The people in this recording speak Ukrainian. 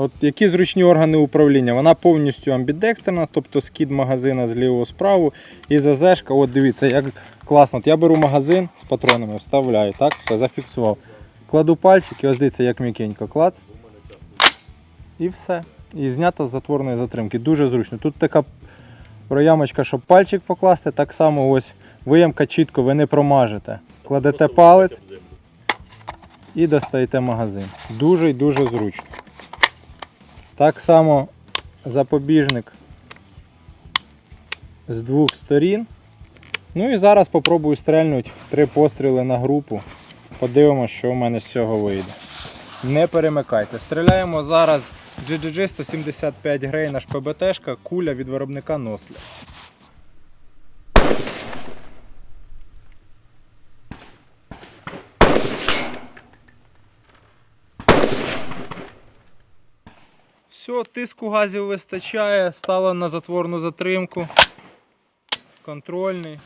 От які зручні органи управління? Вона повністю амбідекстерна, тобто скид магазина з лівого справу і ЗЗшка. От дивіться, як класно. От я беру магазин з патронами, вставляю, так, все, зафіксував. Кладу пальчик і ось дивіться, як м'якенько клац. І все. І знято з затворної затримки. Дуже зручно. Тут така проямочка, щоб пальчик покласти. Так само ось виямка чітко, ви не промажете. Кладете палець і достаєте магазин. Дуже і дуже зручно. Так само запобіжник з двох сторін. Ну і зараз попробую стрельнути три постріли на групу. Подивимося, що в мене з цього вийде. Не перемикайте. Стріляємо зараз GGG 175 грей наш ПБТшка, куля від виробника Нослі. Все, тиску газів вистачає, стала на затворну затримку. Контрольний.